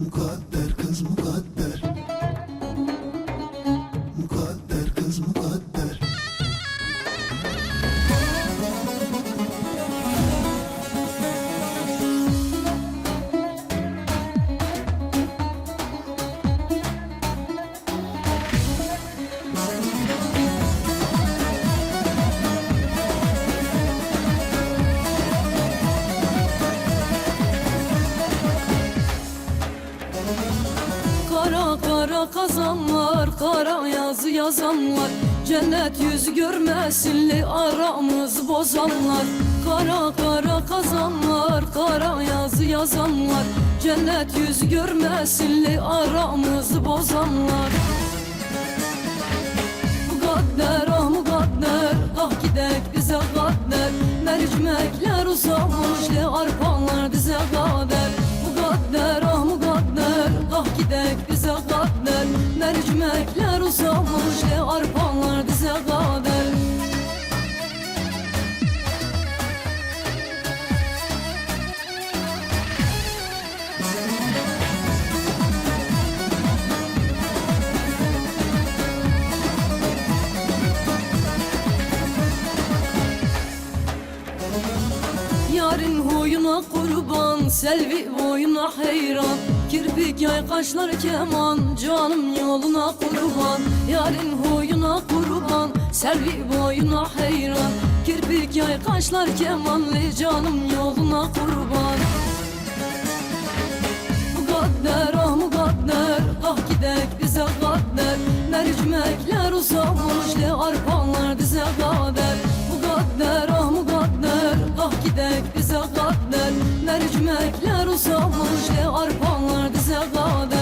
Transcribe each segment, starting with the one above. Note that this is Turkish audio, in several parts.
Mukadder kız mukadder Kara kazanlar, kara yazı yazanlar Cennet yüz görmesinli aramız bozanlar. Kara kara kazanlar, kara yazı yazanlar Cennet yüz görmesinli aramız bozanlar Huyuna kurban, selvi boyuna heyran Kirpik yay kaşlar keman, canım yoluna kurban. Yarın huyuna kurban, selvi boyuna heyran Kirpik yay kaşlar kemanlı, canım yoluna kurban. Mukadder ah mukadder ah gidek bize kadder. Mercimekler uzamış le arpanlar Mercimekler uzamış le arpanlar dize kader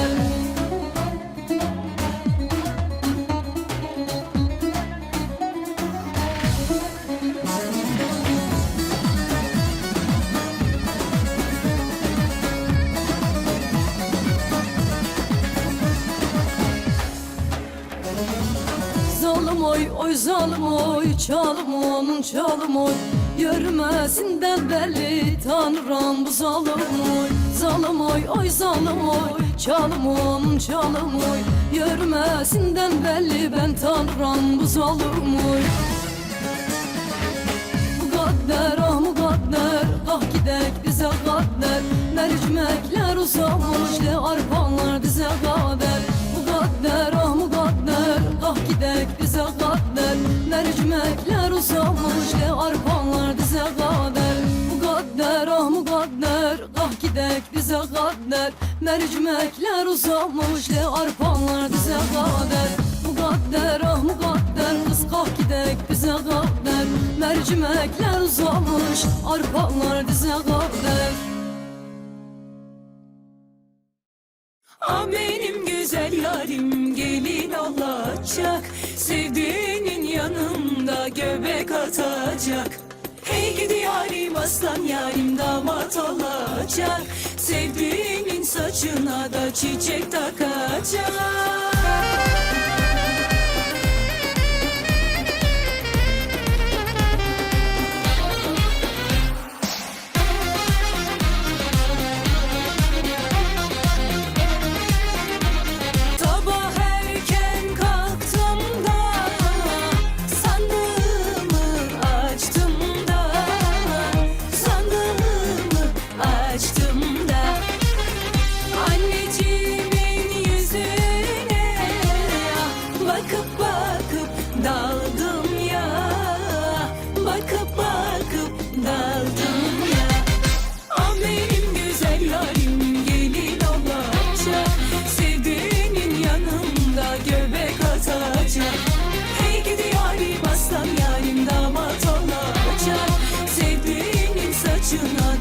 oy oy zalim oy çalım onun çalım oy Yürümesinden belli tanrım bu zalim oy Zalim oy oy zalim oy çalım onun çalım oy Yürümesinden belli ben tanrım bu zalim oy Mukadder ah mukadder ah gidek bize kadder. Mercimekler uzamış le gidek bize kadder. Mercimekler uzamış le arpanlar dize kader Mukadder ah mukadder kız kalk gidek bize kadder. Mercimekler uzamış arpanlar dize kadder. Ah benim güzel yarim gelin olacak Sevdiğinin yanında göbek atacak yarim aslan yarim damat olacak. Sevdiğinin saçına da çiçek takacak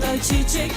da çiçek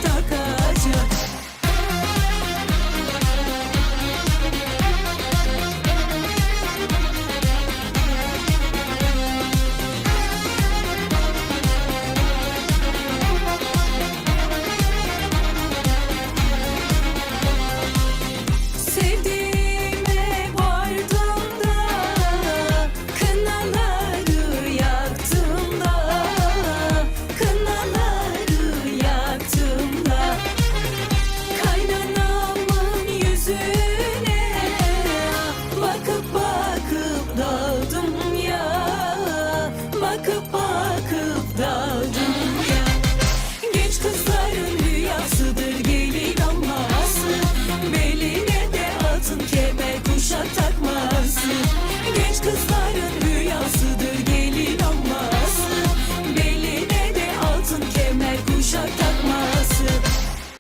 bakıp daldım